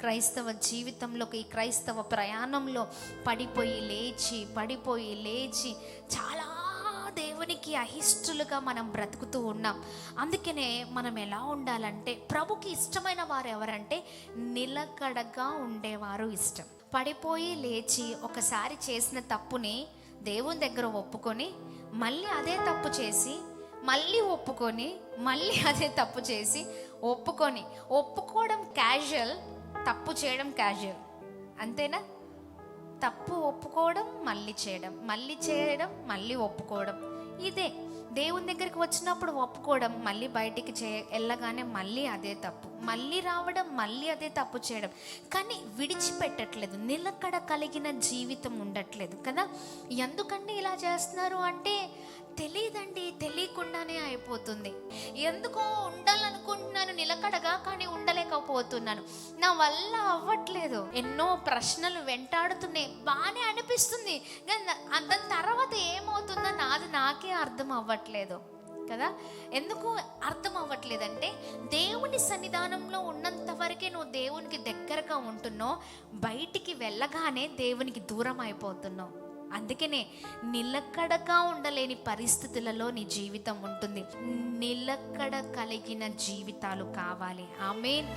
క్రైస్తవ జీవితంలోకి ఈ క్రైస్తవ ప్రయాణంలో పడిపోయి లేచి పడిపోయి లేచి చాలా దేవునికి అహిష్టులుగా మనం బ్రతుకుతూ ఉన్నాం. అందుకనే మనం ఎలా ఉండాలంటే ప్రభుకి ఇష్టమైన వారు ఎవరంటే నిలకడగా ఉండేవారు ఇష్టం. పడిపోయి లేచి ఒకసారి చేసిన తప్పుని దేవుని దగ్గర ఒప్పుకొని మళ్ళీ అదే తప్పు చేసి మళ్ళీ ఒప్పుకొని మళ్ళీ అదే తప్పు చేసి ఒప్పుకొని ఒప్పుకోవడం క్యాజువల్ తప్పు చేయడం క్యాజువల్ అంతేనా? తప్పు ఒప్పుకోవడం మళ్ళీ చేయడం. మళ్ళీ చేయడం మళ్ళీ ఒప్పుకోవడం. ఇదే. దేవుని దగ్గరికి వచ్చినప్పుడు ఒప్పుకోవడం మళ్ళీ బయటికి చే వెళ్ళగానే మళ్ళీ అదే తప్పు. మళ్ళీ రావడం మళ్ళీ అదే తప్పు చేయడం. కానీ విడిచిపెట్టట్లేదు. నిలకడ కలిగిన జీవితం ఉండట్లేదు కదా? ఎందుకండి ఇలా చేస్తున్నారు అంటే తెలియదండి తెలియకుండానే అయిపోతుంది. ఎందుకో ఉండాలనుకుంటున్నాను నిలకడగా కానీ ఉండలేకపోతున్నాను. నా వల్ల అవ్వట్లేదు. ఎన్నో ప్రశ్నలు వెంటాడుతున్నాయి. బాగానే అనిపిస్తుంది. దాని తర్వాత ఏమవుతుందో నాది నాకే అర్థం అవ్వట్లేదు. కదా? ఎందుకు అర్థం అవ్వట్లేదంటే దేవుని సన్నిధానంలో ఉన్నంత వరకే నువ్వు దేవునికి దగ్గరగా ఉంటున్నావు. బయటికి వెళ్ళగానే దేవునికి దూరం అయిపోతున్నావు. అందుకనే నిలకడగా ఉండలేని పరిస్థితులలో నీ జీవితం ఉంటుంది. నిలకడ కలిగిన జీవితాలు కావాలి. ఆమె